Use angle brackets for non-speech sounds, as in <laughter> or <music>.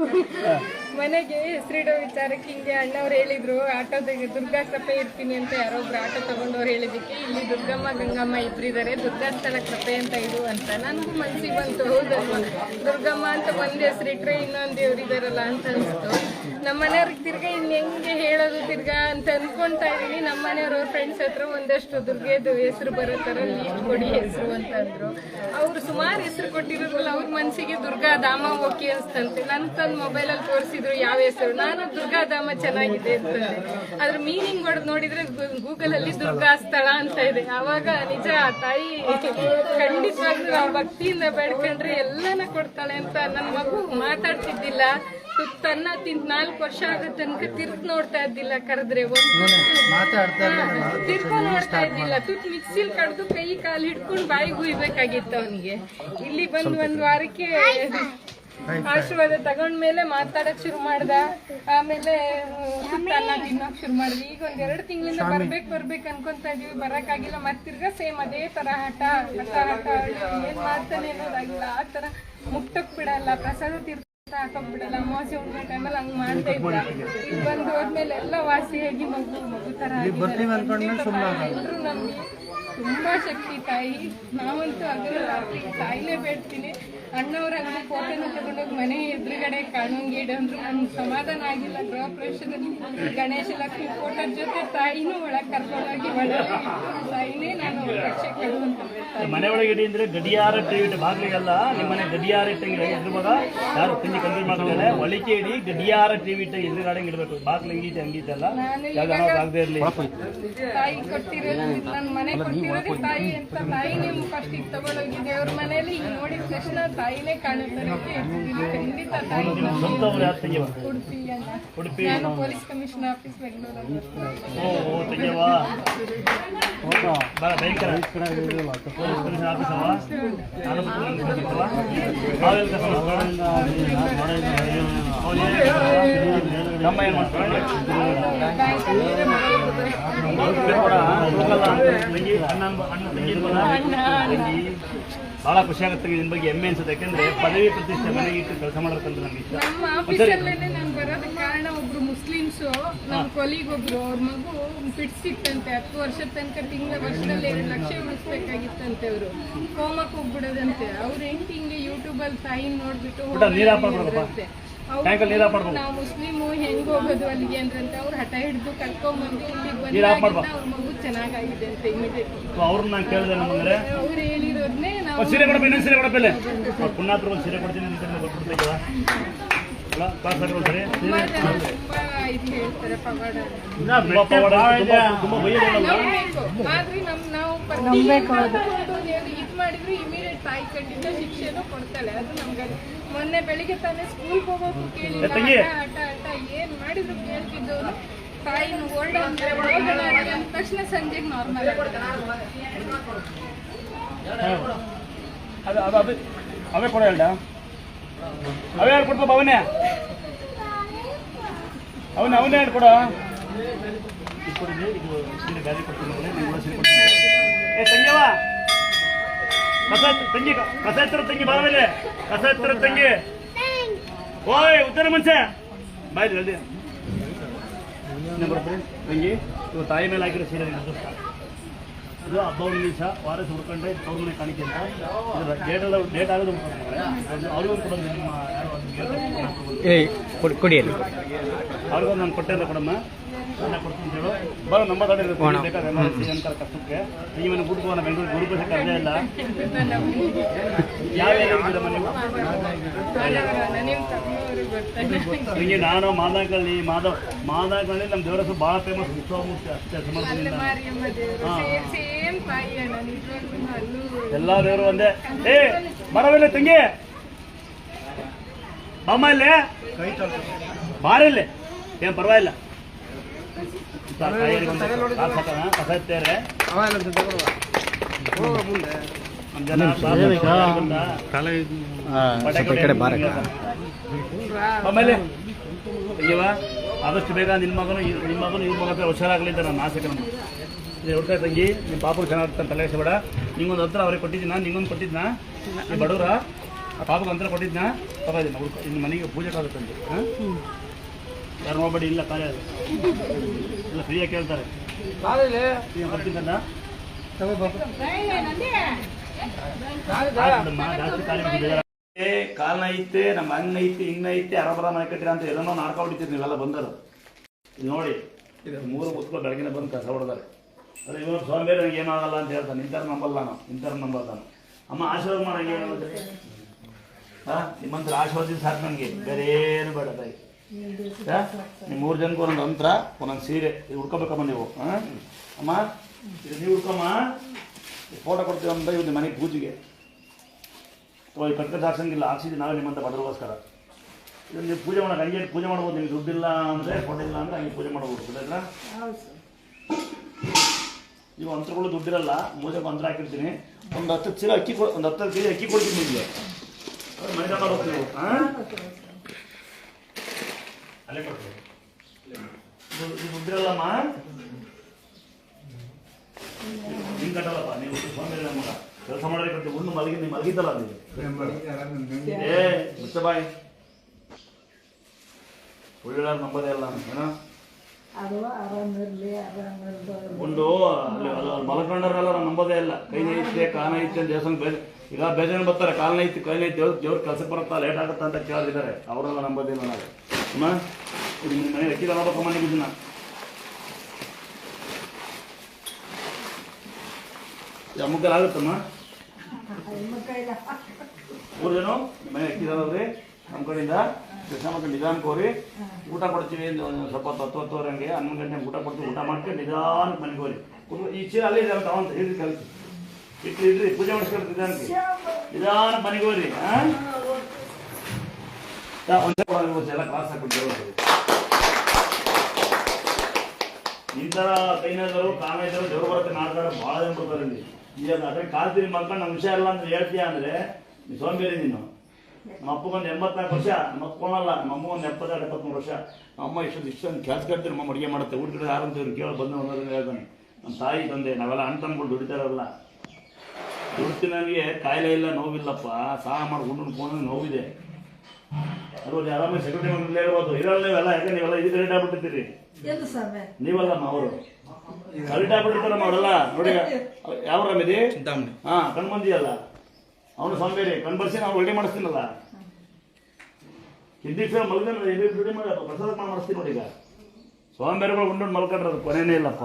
yeah. <laughs> ಮನೆಗೆ ಹೆಸರಿಡೋ ವಿಚಾರಕ್ಕೆ ಹಿಂಗೆ ಅಣ್ಣವ್ರು ಹೇಳಿದ್ರು ಆಟೋದಾಗ ದುರ್ಗಾ ಕೃಪೆ ಇರ್ತೀನಿ ಅಂತ ಯಾರೊಬ್ರು ಆಟೋ ತಗೊಂಡವ್ರು ಹೇಳಿದಕ್ಕೆ ಇಲ್ಲಿ ದುರ್ಗಮ್ಮ, ಗಂಗಮ್ಮ ಇಬ್ಬರಿದ್ದಾರೆ ದುರ್ಗಾ ಸ್ಥಳ ಕೃಪೆ ಅಂತ ಇದು ಅಂತ ನನಗೂ ಮನ್ಸಿಗೆ ಬಂತು ಹೌದಲ್ವ ದುರ್ಗಮ್ಮ ಅಂತ ಒಂದು ಹೆಸರಿಟ್ರೆ ಇನ್ನೊಂದು ದೇವ್ರಿದಾರಲ್ಲ ಅಂತ ಅನಿಸ್ತು. ನಮ್ಮ ಮನೆಯವ್ರಿಗೆ ತಿರ್ಗಾ ಇನ್ನು ಹೆಂಗೆ ಹೇಳೋದು ತಿರ್ಗಾ ಅಂತ ಅಂದ್ಕೊಂತಾ ಇದ್ದೀನಿ. ನಮ್ಮ ಮನೆಯವ್ರ ಫ್ರೆಂಡ್ಸ್ ಹತ್ರ ಒಂದಷ್ಟು ದುರ್ಗೆದು ಹೆಸರು ಬರೋ ಥರ ಲೀಸ್ಟ್ ಕೊಡಿ ಹೆಸರು ಅಂತಂದ್ರು ಅವರು ಸುಮಾರು ಹೆಸರು ಕೊಟ್ಟಿರೋದ್ರಲ್ಲ ಅವ್ರ ಮನಸ್ಸಿಗೆ ದುರ್ಗಾ ಧಾಮ ಓಕೆ ಅನ್ಸ್ತಂತೆ ನನ್ನ ತಂದು ಮೊಬೈಲಲ್ಲಿ ತೋರಿಸಿದ್ರು ಯಾವ ಹೆಸರು? ನಾನು ದುರ್ಗಾಧಾಮ ಚೆನ್ನಾಗಿದೆ ಅಂತ. ಅದ್ರ ಮೀನಿಂಗ್ ಹೊಡೆದು ನೋಡಿದ್ರೆ ಗೂಗಲ್ ಅಲ್ಲಿ ದುರ್ಗಾ ಸ್ಥಳ ಅಂತ ಇದೆ. ಅವಾಗ ನಿಜ ತಾಯಿ ಖಂಡಿತವಾಗ್ಲೂ ಆ ಭಕ್ತಿಯಿಂದ ಬೇಡ್ಕೊಂಡ್ರೆ ಎಲ್ಲಾನ ಕೊಡ್ತಾಳೆ ಅಂತ ನನ್ನ ಮಗು ಮಾತಾಡ್ತಿದ್ದಿಲ್ಲ. ತನ್ನ ತಿಂತ ನಾಲ್ಕು ವರ್ಷ ಆಗೋ ತನಕ ತಿರ್ಕ್ ನೋಡ್ತಾ ಇದ್ದಿಲ್ಲ ಕರೆದ್ರೆ. ತಿರ್ಕೊಂಡು ನೋಡ್ತಾ ಇದ್ದಿಲ್ಲ. ತುತ್ ಮಿಕ್ಸಿಲ್ ಕಡ್ದು ಕೈ ಕಾಲು ಹಿಡ್ಕೊಂಡು ಬಾಯಿಗೆ ಹುಯ್ಬೇಕಾಗಿತ್ತು ಅವನಿಗೆ. ಇಲ್ಲಿ ಬಂದು ಒಂದ್ ವಾರಕ್ಕೆ ಆಶೀರ್ವಾದ ತಗೊಂಡ್ಮೇಲೆ ಮಾತಾಡಕ್ ಶುರು ಮಾಡ್ದ. ಆಮೇಲೆ ತಿನ್ನಕ್ ತಿನ್ನೋಕ್ ಶುರು ಮಾಡಿದ್ವಿ ಈಗ ಒಂದ್ ಎರಡು ತಿಂಗಳಿಂದ ಬರ್ಬೇಕು ಬರ್ಬೇಕು ಅನ್ಕೊಂತ ಇದೀವಿ. ಬರಕ್ ಆಗಿಲ್ಲ ಮತ್ತಿರ್ಗ ಸೇಮ್ ಅದೇ ತರ ಹಠ ಹಠ ಹಠ ಏನ್ ಮಾಡ್ತಾನೆ ಅನ್ನೋದಾಗಿಲ್ಲ. ಆ ತರ ಮುಟ್ಟಕ್ ಬಿಡಲ್ಲ. ಪ್ರಸಾದ ತೀರ್ಥ ಹಾಕಕ್ ಬಿಡಲ್ಲ. ಅಮಾವಾಸ್ಯೆ ಹುಣ್ಣಿಮೆ ಟೈಮಲ್ಲಿ ಹಂಗ್ ಮಾಡ್ತಾ ಇದ್ದ. ಇಲ್ಲಿ ಬಂದು ಹೋದ್ಮೇಲೆ ಎಲ್ಲ ವಾಸಿಯಾಗಿ ಮಗು ಮಗು ತರ ಎಲ್ರು ನಮ್ಗೆ ತುಂಬಾ ಶಕ್ತಿ ತಾಯಿ. ನಾವಂತೂ ರಾತ್ರಿ ತಾಯಿನೇ ಬೇಡ್ತೀನಿ. ಅಣ್ಣವ್ರ ತಗೊಂಡೋಗಿ ಮನೆ ಎದುರುಗಡೆ ಕಾಣೋಂಗೆ ಅಂದ್ರೆ ನಮ್ಗೆ ಸಮಾಧಾನ ಆಗಿಲ್ಲ. ಗೃಹ ಪ್ರವೇಶದಲ್ಲಿ ಗಣೇಶ ಲಕ್ಷ್ಮಿ ಫೋಟೋ ಜೊತೆ ತಾಯಿನೂ ಒಳಗೆ ಕರ್ಕೊಂಡೋಗಿ ಒಳಗೆ ತಾಯಿನೇ ನಾನು ರಕ್ಷೆ ಕೊಡು ಅಂತ ಬೇಡ್ತಾ ಮನೆ ಒಳಗೆ ಇಡಿ ಅಂದ್ರೆ ಗಡಿಯಾರ ಇಟ್ಟು ಬಾಗ್ಲಿಗೆಲ್ಲ ನಿಮ್ಮ ಮನೆ ಗಡಿಯಾರ ಇಟ್ಟಂಗಿಲ್ಲ ಇದ್ರ ಯಾರು ತಿಂಡಿ ಕಂಪ್ಲೀಟ್ ಮಾಡ್ತಾರೆ ಒಳಿಕೆ ಇಡಿ ಗಡಿಯಾರ ಟಿವಿ ಇಟ್ಟ ಎದುರುಗಡೆ ಇಡಬೇಕು. ಬಾಗಿಲು ಹಂಗೀತೆ ಯಾವ್ದು ಇವಾಗ ಆಗದೆ ಇರಲಿ. ತಾಯಿ ಕೊಟ್ಟಿರೋದು ನನ್ನ ಮನೆ ಕೊಟ್ಟಿರೋದು ತಾಯಿ ಅಂತ ತಾಯಿನೇ ಫಸ್ಟ್ ಈಗ ತಗೊಂಡೋಗಿದ್ದೆ. ಅವ್ರ ಮನೇಲಿ ಈಗ ನೋಡಿದ ತಕ್ಷಣ ತಾಯಿನೇ ಕಾಣುತ್ತಾರೆ ಉಡುಪಿ ಉಡುಪಿ. ನಾನು ಪೊಲೀಸ್ ಕಮಿಷನರ್ ಆಫೀಸ್ ಬೆಂಗಳೂರಲ್ಲಿ ಓ ಓ ತೆಗಿಯವ? ಬರ ಭಯಂಕರ ಪೊಲೀಸ್ ಕಮಿಷನ್ ಆಫೀಸ್ ನಾನು ನಮ್ಮ ಏನು ಮಾಡ್ತಾರೆ? ಬಹಳ ಖುಷಿ ಆಗುತ್ತೆ ನಿಮ್ ಬಗ್ಗೆ ಹೆಮ್ಮೆ ಅನ್ಸುತ್ತೆ. ಯಾಕಂದ್ರೆ ಪದವಿ ಪ್ರತಿಷ್ಠೆ ಮನೆಗೆ ಇಟ್ಟು ಕೆಲಸ ಮಾಡೋದಂತ ನಮ್ಗೆ ಇಷ್ಟ. ನಮ್ಮ ಆಫೀಸಲ್ಲೇನೆ ನಾನು ಬರೋದಕ್ಕೆ ಕಾರಣ ಒಬ್ರು ಮುಸ್ಲಿಮ್ಸು ನಮ್ಮ ಕೊಲಿಗ್ ಒಬ್ರು ಅವ್ರ ಮಗು ಫಿಟ್ಸ್ ಇತ್ತಂತೆ ಹತ್ತು ವರ್ಷದ ತನಕ ತಿಂಗಳ ವರ್ಷದಲ್ಲಿ ಎರಡು ಲಕ್ಷ ಉಳಿಸ್ಬೇಕಾಗಿತ್ತಂತೆ ಅವರು. ಕೋಮಕ್ಕೆ ಹೋಗ್ಬಿಡೋದಂತೆ. ಅವ್ರ ಹೆಂಗೆ ಹಿಂಗೆ ಯೂಟ್ಯೂಬಲ್ಲಿ ತಾಯಿ ನೋಡ್ಬಿಟ್ಟು ಟ್ಯಾಂಕಲ್ಲಿ ನೀರು. ನಾವು ಮುಸ್ಲಿಮು ಹೆಂಗ್ ಹೋಗೋದು ಅಲ್ಲಿಗೆ ಅಂತ ಅವ್ರು ಹಠ ಹಿಡಿದು ಕರ್ಕೊಂಡ್ಬಂದು ಇಲ್ಲಿಗೆ ನೀರು ಹಾಕ್ಬಾರ್ದು. ಬಂದಾಗ ಅವ್ರ ಮಗು ಚೆನ್ನಾಗಾಗಿದೆ ಅಂತ ಇಮಿಡಿಯೇಟ್ ಅವ್ರನ್ನ ನಾನು ಕೇಳಿದೆ ನಮ್ಮಂದ್ರೆ ಅವ್ರು ಹೇಳಿರೋದ್ನೇ ನಾವು ಸೀರೆ ಕೊಡಪ್ಪ ಇನ್ನೊಂದು ಸೀರೆ ಕೊಡಪ್ಪ ಇಲ್ಲಿ. ಪುಣ್ಯಾತ್ರ ಒಂದು ಸೀರೆ ಕೊಡ್ತೀನಿ ಅಂತ ಕೊಟ್ಬಿಡ್ತೀವ ಅಲ್ಲ ಕ್ಲಾಸ್ ಹಾಕಿ ಒಂದ್ಸರಿ ತುಂಬಾ ಜನ ತುಂಬಾ ಇದು ಹೇಳ್ತಾರೆ ಪವಾಡ. ಅಂತ. ತುಂಬಾ ಪವಾಡ, ತುಂಬಾ ತುಂಬಾ ಬೈಯೋದಲ್ಲ ನಂಬೇಕು ಆದ್ರೆ ನಮ್ ನಾವು ನಂಬೇಕು ಇದು ಮಾಡಿದ್ರೆ ಇಮಿಡಿಯೇಟ್ ತಾಯಿ ಕಂಡಿದ್ದ ಶಿಕ್ಷೆನೂ ಕೊಡ್ತಾಳೆ. ಅದು ನಮ್ಗೆ ಮೊನ್ನೆ ಬೆಳಿಗ್ಗೆ ತಾನೇ ಸ್ಕೂಲ್ಗೆ ಹೋಗೋಕು ಕೇಳಿಲ್ಲ. ಆಟ ಆಟ ಏನ್ ಮಾಡಿದ್ರು ಕೇಳ್ತಿದ್ದವರು. ತಾಯಿನ ಓಲ್ಡ್ ಅಂದ ತಕ್ಷಣ ಸಂಜೆಗೆ ನಾರ್ಮಲ್ ಅದು ಅದು ಅದು ಅವೇ ಕೊಡ ಹೇಳ್ದ? ಅವೇ ಯಾರು ಕೊಡ್ತಪ್ಪ ಅವನೇ. ಅವನು ಅವನೇ ಎರಡು ಕೊಡ. ಕೂಡ ಕೊಡ್ತೀನಿ ಏ ತಂಗಿಯವ ಕಸ ತಂಗಿ ಕಸ ಎತ್ತರ ತಂಗಿ ಬಾರಮೇಲೆ ಕಸ ಎತ್ತರ ತಂಗಿ. ಓಯ್ ಉತ್ತರ ಮನುಷ್ಯ. ಬಾಯ್ ಜಲ್ದಿ. ತಂಗಿ ಇವ ತಾಯಿ ಮೇಲೆ ಹಾಕಿರೋ ಸೀರೆ ಅದೃಷ್ಟ ಇದು ಹಬ್ಬ ಒಂದು ದಿವಸ ವಾರ ಹುಡ್ಕೊಂಡ್ರೆ ಅವ್ರ ಮನೆ ಕಾಣಿಕೆ ಅಂತ. ಡೇಟ್ ಎಲ್ಲ ಡೇಟ್ ಆಗೋದು ಅವ್ರಿಗೂ ಕೊಡಿ ಕೊಡಿಯಲ್ಲಿ ಅವ್ರಿಗೂ ನಾನು ಕೊಟ್ಟೆ ಅಂತ ಕೊಡಮ್ಮ. ನಾನು ಕೊಡ್ತೀನಿ ಹೇಳು ಬರೋ ನಮ್ಮ ತಡೆ ಬೇಕಾದ್ರೆ ಎಮರ್ಜೆನ್ಸಿ ಅಂತ ಕಷ್ಟಕ್ಕೆ ನೀವನ್ನ ಬಿಟ್ಟು ಹೋಗೋಣ ಬೆಂಗಳೂರು ಗುರು ಬಸ್ ಅದೇ ಇಲ್ಲ ಯಾವ ಹಿಂಗೆ ನಾನು ಮಾದನಕಳ್ಳಿ ಮಾಧವ್ ಮಾದನಕಳ್ಳಿ ನಮ್ಮ ದೇವರ ಬಹಳ ಭಾಳ ಫೇಮಸ್ ಉತ್ಸವಮೂರ್ತಿ ಅಷ್ಟೇ ಅಲ್ಲೇ ಸಮರ್ಪಣೆಯಿಂದ. ಮಾರಿಯಮ್ಮ ದೇವರು. ಸೇಮ್ ಸೇಮ್ ತಾಯಿ ಅಣ್ಣ. ನಿಜವಾಗ್ಲೂ ಅಲ್ಲೂ ಎಲ್ಲ ದೇವರು ಒಂದೇ. ಏ ಬರವಿಲ್ಲ ತಂಗಿ. ಬಾಮ ಇಲ್ಲೇ? ಬಾರಿಲ್ಲ. ಏನ್ ಪರವಾಗಿಲ್ಲ ಕಸ ಎತ್ತೇರೆ ನಮ್ ಜನ ಸ್ವಲ್ಪ ಈ ಕಡೆ ಬಾರಕ್ಕ ಆಮೇಲೆ ಅಯ್ಯವ ಆದಷ್ಟು ಬೇಗ ನಿಮ್ಮ ಮಗನು ನಿಮ್ಮ ಮಗನು ಇವ್ರ ಮಗ ಹುಷಾರಾಗಲಿ ಅಂತ ನಾನು ಆಸೆ ಕಣಮ್ಮ ಇದು ಹುಡ್ಕ ತಂಗಿ ನಿಮ್ಮ ಪಾಪು ಚೆನ್ನಾಗಿರ್ತಾನೆ ತಲೆ ಬೇಡ ನಿಂಗೊಂದು ಹತ್ರ ಅವ್ರಿಗೆ ಕೊಟ್ಟಿದ್ದೀನ ನಿಂಗೊಂದು ಕೊಟ್ಟಿದ್ನ? ಬಡವರ ಬಡವ್ರ? ಆ ಪಾಪಗೆ ಒಂಥರ ಕೊಟ್ಟಿದ್ನ? ಪಾಪ ಇದನ್ನ ಹುಡುಕ ಇನ್ನು ಮನೆಗೆ ಪೂಜೆ ಆಗುತ್ತಂತೆ ಹಾಂ? ಯಾರು ಬಡಿ ಇಲ್ಲ ಕಾಲೇಜು ಅದು. ಇಲ್ಲ ಫ್ರೀಯಾಗಿ ಕೇಳ್ತಾರೆ. ಫ್ರೀ ಬರ್ತಿದ್ದಲ್ಲ ಕೇಳ್ತಾರೆ ಖಾಲಿ ಬಿಟ್ಟಿದ್ದಾರೆ ಏ ಕಾಲ್ನ ಐತೆ ನಮ್ಮ ಹಂಗ ಐತೆ ಹಿಂಗ ಐತೆ ಅರಬರ ಮನೆ ಕಟ್ಟಿರ ಅಂತ ಎಲ್ಲನೋ ನಾಡ್ಕೊಂಡಿರ್ತೀರಿ ನೀವೆಲ್ಲ ಬಂದರು ಇಲ್ಲಿ ನೋಡಿ ಇದು ಮೂರು ಪುಸ್ತಕ ಬೆಳಗಿನ ಬಂದು ಕಸ ಹೊಡೆದಾರೆ. ಅದೇ ಇವರು ಸ್ವಾಮಿ ನನಗೆ ಏನಾಗಲ್ಲ ಅಂತ ಹೇಳ್ತಾನೆ ಇಂಥರ್ ನಂಬಲ್ಲ ನಾನು ಇಂಥರ್ ನಂಬಲ್ಲ ನಾನು. ಅಮ್ಮ ಆಶೀರ್ವಾದ ಮಾಡಂಗೆ ಹಾ ಹಾಂ ನಿಮ್ಮಂತ್ರ ಆಶೀರ್ವಾದ ಸಾಕು ನನಗೆ ಬೇರೆ ಏನು ಬೇಡ ತಾಯಿ? ನಿಮ್ಮ ಮೂರು ಜನಕ್ಕೆ ಒಂದೊಂದು ಅಂತರ ಒಂದೊಂದು ಸೀರೆ. ಇದು ಉಡ್ಕೋಬೇಕಮ್ಮ ನೀವು ಹಾಂ? ಅಮ್ಮ ಇದು ನೀವು ಉಡ್ಕೊಮ್ಮ. ಫೋಟೋ ಕೊಡ್ತೀವಿ ಅಂತ ಇವ್ರು ಮನೆಗೆ ಪೂಜೆಗೆ. ಅಥವಾ ಈ ಕಟ್ಕದ ಹಾಕ್ಸಂಗಿಲ್ಲ ಹಾಕ್ಸಿದ್ದು ನಾವೇ ನಿಮ್ಮಂತ ಬಡವರಿಗೋಸ್ಕರ. ಇದು ನೀವು ಪೂಜೆ ಮಾಡೋಕೆ ಹಂಗೆ ಪೂಜೆ ಮಾಡ್ಬೋದು ನಿಮ್ಗೆ ದುಡ್ಡಿಲ್ಲ ಅಂದರೆ ಫೋಟೋ ಇಲ್ಲ ಅಂದರೆ ಹಂಗೆ ಪೂಜೆ ಮಾಡ್ಬೋದು ಗೊತ್ತಾಯ್ತಾ? ನೀವು ಅಂತರಗಳು ದುಡ್ಡಿರಲ್ಲ ಮೂಜೆಗೆ ಅಂತರ ಹಾಕಿರ್ತೀನಿ. ಒಂದು ಹತ್ತು ಚೀಲ ಅಕ್ಕಿ ಒಂದು ಹತ್ತು ಜಿ ಅಕ್ಕಿ ಕೊಡ್ತೀನಿ ನಿಮಗೆ. ಮನೆ ಹೋಗ್ತೀವಿ ಹಾಂ? ಅಲ್ಲೇ ಕೊಟ್ಟು ಮುದ್ರಲ್ಲಮ್ಮ ಹಿಂಗೆ ಕಟ್ಟಲ್ಲಪ್ಪ ನೀವು ಬಂದಿಲ್ಲ ನಮ್ಮ ಕೆಲಸ ಮಾಡಿ ಕಟ್ಟಿ ಮುಂದೆ ಮಲಗಿ ನೀವು ಮಲಗಿದ್ದಲ್ಲ ನೀವು ಏ ಮುಚ್ಚ ಬಾಯಿ. ಒಳ್ಳೆ ನಂಬದೇ ಅಲ್ಲ ಏನೋ? ಅದು ಆರಾಮಿರ್ಲಿ ಆರಾಮಿರ್ದು ಒಂದು ಅಲ್ಲಿ ಅಲ್ಲಿ ನಂಬೋದೇ ಇಲ್ಲ. ಕೈ ಐತೆ ಕಾಲ ಐತೆ ಅಂತ ದೇವಸ್ಥಾನ ಬೇರೆ ಈಗ ಬೇಜಾನ ಬರ್ತಾರೆ. ಕಾಲ ಐತಿ ಕೈ ಐತಿ ದೇವ್ರ ದೇವ್ರ ಕೆಲಸಕ್ಕೆ ಬರುತ್ತಾ ಲೇಟ್ ಆಗುತ್ತಾ ಅಂತ ಕೇಳಿದ್ದಾರೆ ಅವರೆಲ್ಲ ನಂಬೋದಿಲ್ಲ ನಾವು. ಅಮ್ಮ ಇದು ನಿಮ್ಮ ಮನೆ ಅಕ್ಕಿ ತಗೋಬೇಕಮ್ಮ ನೀವು ಇದನ್ನ. ಅಮ್ಮಕ್ಕಲ್ಲಿ ಆಗುತ್ತಮ್ಮ? ಮೂರು ಜನ ಮನೆ ಅಕ್ಕಿ ತಗೋದ್ರಿ ನಮ್ಮ ಕಡೆಯಿಂದ ಕೃಷ್ಣ ಮತ್ತು ನಿಧಾನಕ್ಕೆ ಹೋರಿ ಊಟ ಕೊಡ್ತೀವಿ ಒಂದು ಸ್ವಲ್ಪ ಹೊತ್ತು ಹತ್ತು ಹತ್ತುವರೆ ಹಂಗೆ ಹನ್ನೊಂದು ಗಂಟೆ ಊಟ ಕೊಡ್ತೀವಿ, ಊಟ ಮಾಡ್ಕೊಂಡು ನಿಧಾನಕ್ಕೆ ಮನೆಗೆ ಹೋಗಿ ಈ ಚೀಲ ಅಲ್ಲೇ ಇದ್ದಾರೆ ತಗೊಂತ ಹಿಡಿದು ಕಲ್ತು ಇಟ್ಟು ಇಡ್ರಿ, ಪೂಜೆ ಮಾಡಿಸ್ಕೊಂಡು ನಿಧಾನಕ್ಕೆ. ನಿಧಾನ ಮನೆಗೆ ಹೋಗ್ರಿ ಒಂದೇ ಎಲ್ಲ ಕ್ಲಾಸ್ ಹಾಕ್ಬಿಟ್ಟು ಇಂಥರ ಕೈನಾದರು ಕಾಮಿದ್ರು ದೇವ್ರ ಬರುತ್ತೆ ನಾಡ್ದಾರ ಭಾಳ ಜನ ಬರ್ತಾರೆ ಇಲ್ಲಿ ಈಗ ಅದೇ ಕಾಲ್ತೀನಿ ಮಕ್ಕಳು ನಮ್ಮ ವಿಷಯ ಇಲ್ಲ ಅಂತ ಹೇಳ್ತೀಯ ಅಂದ್ರೆ ಸೋಂಬೇರಿ ನೀನು. ನಮ್ಮ ಅಪ್ಪಗೊಂದು ಎಂಬತ್ನಾಲ್ಕು ವರ್ಷ ನಮ್ಮ ಅಪ್ಪನಲ್ಲ ನಮ್ಮ ಒಂದು ಎಪ್ಪತ್ತೆರಡು ಎಪ್ಪತ್ಮೂರು ವರ್ಷ. ನಮ್ಮ ಅಮ್ಮ ಇಷ್ಟೊಂದು ಇಷ್ಟೊಂದು ಕೆಲಸ ಕಟ್ತೀನಿ ನಮ್ಮ ಅಡುಗೆ ಮಾಡುತ್ತೆ ಊಟ ಕಡೆ ಇವ್ರು ಕೇಳಿ ಬಂದು ಅನ್ನೋದನ್ನು ಹೇಳ್ತಾನೆ. ನಮ್ಮ ತಾಯಿ ತಂದೆ ನಾವೆಲ್ಲ ಅಣ್ಣ ತಂದ್ಬಿಟ್ಟು ದುಡಿತಾರಲ್ಲ. ದುಡ್ಡು ನನಗೆ ಕಾಯಿಲೆ ಇಲ್ಲ ನೋವಿಲ್ಲಪ್ಪ. ಸಹ ಮಾಡ್ಕೊಂಡು ಫೋನ್ ನೋವಿದೆ. ಅದ್ರಲ್ಲಿ ಆರಾಮಾಗಿ ಸೆಕ್ಯೂರಿಟಿ ಮನೆಯಲ್ಲಿ ಹೇಳ್ಬೋದು ಇರಲ್ಲ ನೀವೆಲ್ಲ ಯಾಕೆ ನೀವೆಲ್ಲ ಇದು ಕರೆಕ್ಟ್ ಆಗ್ಬಿಟ್ಟಿರ್ತೀರಿ ನೀವಲ್ಲಮ್ಮ ಅವರು. ಕರೆಕ್ಟ್ ಆಗ್ಬಿಟ್ಟಿರ್ತಾರಮ್ಮ ಅವರೆಲ್ಲ. ನೋಡಿ ಯಾವ ರಮಿದಿ ಚಿಂತಾಮಣಿ. ಹಾ ಅಲ್ಲ ಬಂದಿಯಲ್ಲ ಅವನು ಸೋಂಬೇರಿ ಕಣ್ ಬರ್ಸಿ ನಾವು ಒಳ್ಳೆ ಮಾಡಿಸ್ತೀನಲ್ಲ. ಹಿಂದಿ ಫಿಲ್ಮ್ ಮಲ್ಕೊಂಡು ರೆಡಿ ಮಾಡಿ ಮಾಡಿಸ್ತೀನಿ ನೋಡಿ ಈಗ. ಸೋಂಬೇರಿಗಳು ಉಂಡು ಮಲ್ಕೊಂಡ್ರೆ ಅದು ಕೊನೆನೇ ಇಲ್ಲಪ್ಪ.